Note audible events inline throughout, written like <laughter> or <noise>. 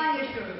an yaşıyoruz.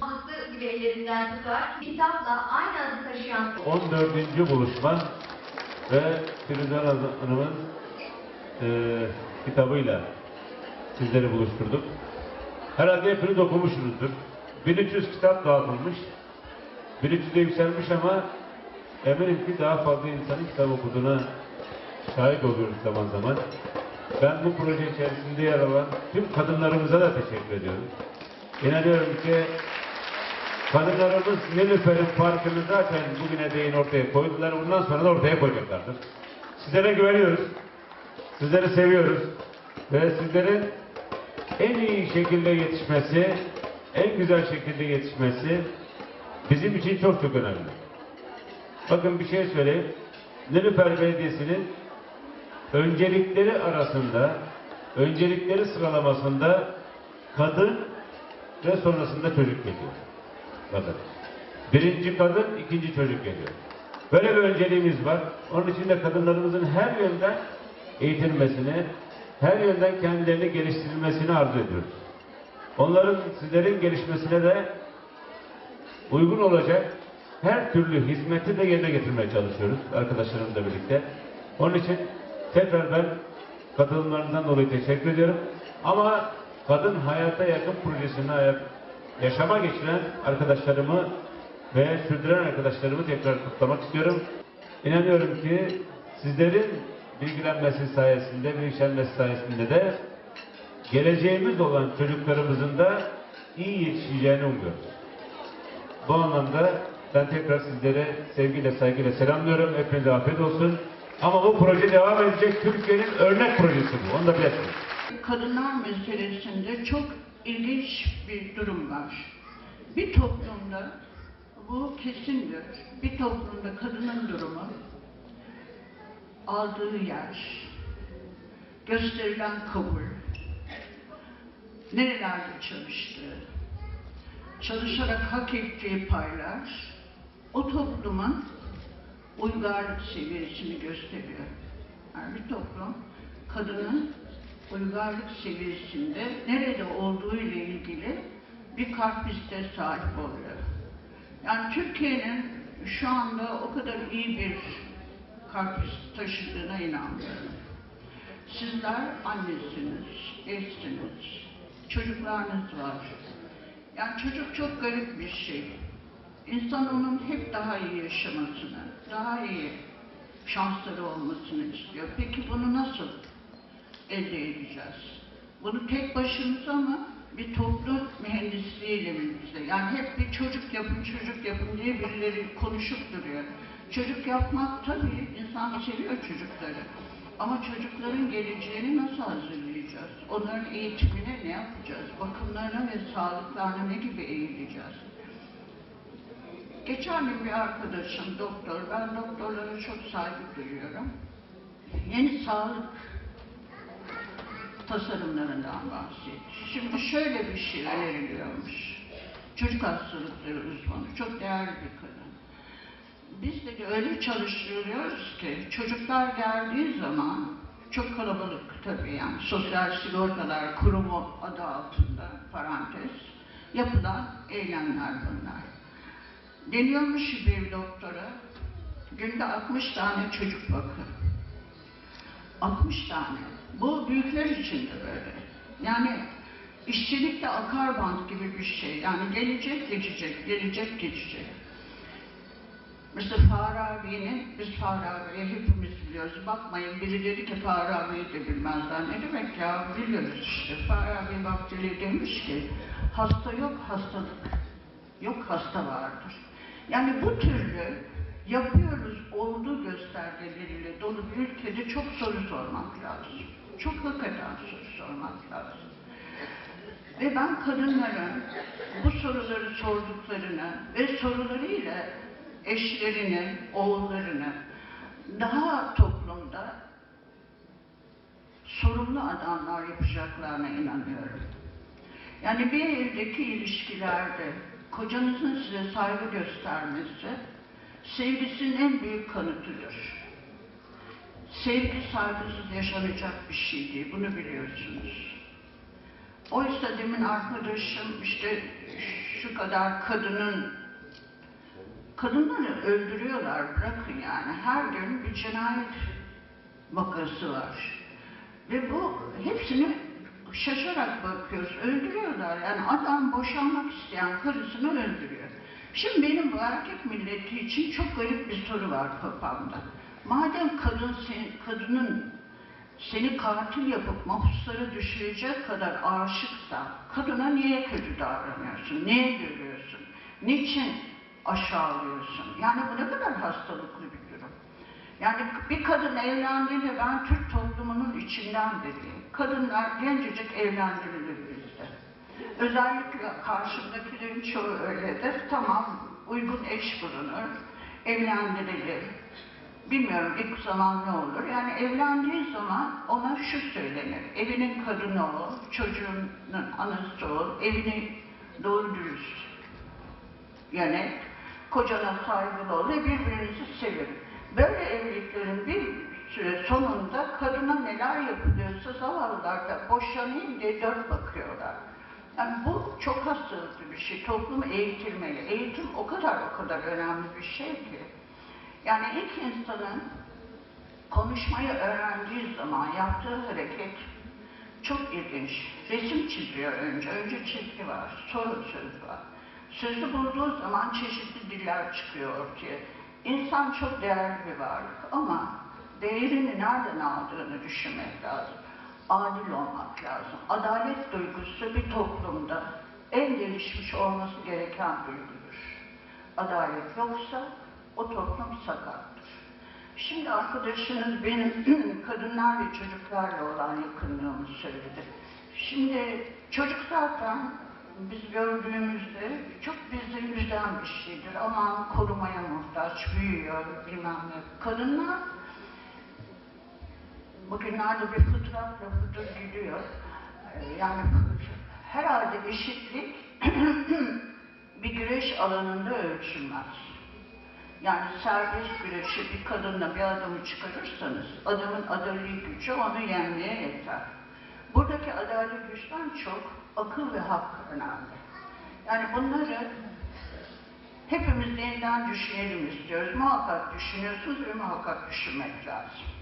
Anısı gibi ellerinden tutar, kitapla aynı adı taşıyan 14. buluşma ve Firuze Hanım'ın e, kitabıyla sizleri buluşturduk. Herhalde hepiniz okumuşsunuzdur. 1300 kitap dağıtılmış. 1300'e yükselmiş ama eminim ki daha fazla insanın kitap okuduğuna şahit oluyoruz zaman zaman. Ben bu proje içerisinde yer alan tüm kadınlarımıza da teşekkür ediyorum. İnanıyorum ki Kadınlarımız Nilüfer'in farkını zaten bugüne değin ortaya koydular. Bundan sonra da ortaya koyacaklardır. Sizlere güveniyoruz. Sizleri seviyoruz. Ve sizlerin en iyi şekilde yetişmesi, en güzel şekilde yetişmesi bizim için çok çok önemli. Bakın bir şey söyleyeyim. Nilüfer Belediyesi'nin öncelikleri arasında, öncelikleri sıralamasında kadın ve sonrasında çocuk geliyor. Bakın. Birinci kadın, ikinci çocuk geliyor. Böyle bir önceliğimiz var. Onun için de kadınlarımızın her yönden eğitilmesini, her yönden kendilerini geliştirilmesini arzu ediyoruz. Onların, sizlerin gelişmesine de uygun olacak her türlü hizmeti de yerine getirmeye çalışıyoruz arkadaşlarımızla birlikte. Onun için tekrar ben katılımlarından dolayı teşekkür ediyorum. Ama Kadın Hayata Yakın projesini yaşama geçiren arkadaşlarımı ve sürdüren arkadaşlarımı tekrar kutlamak istiyorum. İnanıyorum ki sizlerin bilgilenmesi sayesinde, bilinçlenmesi sayesinde de geleceğimiz olan çocuklarımızın da iyi yetişeceğini umuyoruz. Bu anlamda ben tekrar sizlere sevgiyle, saygıyla selamlıyorum. Hepinize afiyet olsun. Ama bu proje devam edecek. Türkiye'nin örnek projesi bu. Onu da bilesiniz. Kadınlar meselesinde çok ilginç bir durum var. Bir toplumda bu kesindir. Bir toplumda kadının durumu aldığı yer, gösterilen kabul, nerelerde çalıştığı, çalışarak hak ettiği paylar o toplumun uygarlık seviyesini gösteriyor. Yani bir toplum kadının uygarlık seviyesinde nerede olduğu ile ilgili bir kartvizite sahip oluyor. Yani Türkiye'nin şu anda o kadar iyi bir kartviz taşıdığına inanmıyorum. Sizler annesiniz, eşsiniz, çocuklarınız var. Yani çocuk çok garip bir şey. İnsan onun hep daha iyi yaşamasını, daha iyi şansları olmasını istiyor. Peki bunu nasıl elde edeceğiz? Bunu tek başımıza mı? Bir toplum mühendisliğiyle birlikte. Yani hep bir çocuk yapın, çocuk yapın diye birileri konuşup duruyor. Çocuk yapmak tabii, insan seviyor çocukları. Ama çocukların geleceğini nasıl hazırlayacağız? Onların eğitimine ne yapacağız? Bakımlarına ve sağlıklarına ne gibi eğileceğiz? Geçen gün bir arkadaşım doktor, ben doktorlara çok saygı duyuyorum. Yeni sağlık tasarımlarından bahsetti. Şimdi şöyle bir şey öneriliyormuş. Çocuk hastalıkları uzmanı, çok değerli bir kadın. Biz de öyle çalıştırıyoruz ki çocuklar geldiği zaman çok kalabalık tabii yani sosyal sigortalar kurumu adı altında parantez yapılan eylemler bunlar. Deniyormuş bir doktora günde 60 tane çocuk bakın. 60 tane. Bu büyükler için de böyle. Yani işçilik de akar bant gibi bir şey. Yani gelecek geçecek, gelecek geçecek. Mesela Farabi'nin, biz Farabi'yi hepimiz biliyoruz. Bakmayın biri dedi ki Farabi'yi de bilmezler. Ne demek ya? Biliyoruz işte. Farabi vaktiyle demiş ki hasta yok hastalık. Yok hasta vardır. Yani bu türlü yapıyoruz olduğu göstergeleriyle dolu bir ülkede çok soru sormak lazım. Çok hakikaten soru sormak lazım. Ve ben kadınların bu soruları sorduklarını ve sorularıyla eşlerini, oğullarını daha toplumda sorumlu adamlar yapacaklarına inanıyorum. Yani bir evdeki ilişkilerde kocanızın size saygı göstermesi sevgisinin en büyük kanıtıdır. Sevgi saygısız yaşanacak bir şey değil, bunu biliyorsunuz. Oysa demin arkadaşım işte şu kadar kadının kadınları öldürüyorlar bırakın yani. Her gün bir cinayet vakası var. Ve bu hepsini şaşarak bakıyoruz. Öldürüyorlar. Yani adam boşanmak isteyen karısını öldürüyor. Şimdi benim bu erkek milleti için çok garip bir soru var kafamda. Madem kadın sen, kadının seni katil yapıp mahpuslara düşürecek kadar aşıksa kadına niye kötü davranıyorsun? Niye görüyorsun? Niçin aşağılıyorsun? Yani bu ne kadar hastalıklı bir durum. Yani bir kadın evlendiğinde ben Türk toplumunun içinden biriyim. Kadınlar gencecik evlendirilir bizde. Özellikle karşımdakilerin çoğu öyledir. Tamam uygun eş bulunur, evlendirilir. Bilmiyorum ilk zaman ne olur. Yani evlendiği zaman ona şu söylenir. Evinin kadını ol, çocuğunun anası ol, evini doğru dürüst yönet, kocana saygılı ol ve birbirinizi sevin. Böyle evliliklerin bir sonunda kadına neler yapılıyorsa zavallılar da boşanayım diye dört bakıyorlar. Yani bu çok hastalıklı bir şey. Toplum eğitilmeli. Eğitim o kadar o kadar önemli bir şey ki. Yani ilk insanın konuşmayı öğrendiği zaman yaptığı hareket çok ilginç. Resim çiziyor önce. Önce çizgi var, sonra söz var. Sözü bulduğu zaman çeşitli diller çıkıyor ortaya. İnsan çok değerli bir varlık ama değerini nereden aldığını düşünmek lazım. Adil olmak lazım. Adalet duygusu bir toplumda en gelişmiş olması gereken duygudur. Adalet yoksa o toplum sakattır. Şimdi arkadaşınız benim <clears throat> kadınlar ve çocuklarla olan yakınlığımı söyledi. Şimdi çocuk zaten biz gördüğümüzde çok bizi üzen bir şeydir. Aman korumaya muhtaç, büyüyor bilmem ne. Kadınlar bugünlerde bir fıtrat lafıdır gidiyor. Yani herhalde eşitlik <clears throat> bir güreş alanında ölçülmez. Yani serbest güreşi bir kadınla bir adamı çıkarırsanız adamın adali gücü onu yenmeye yeter. Buradaki adali güçten çok akıl ve hak önemli. Yani bunları hepimiz yeniden düşünelim istiyoruz. Muhakkak düşünüyorsunuz ve muhakkak düşünmek lazım.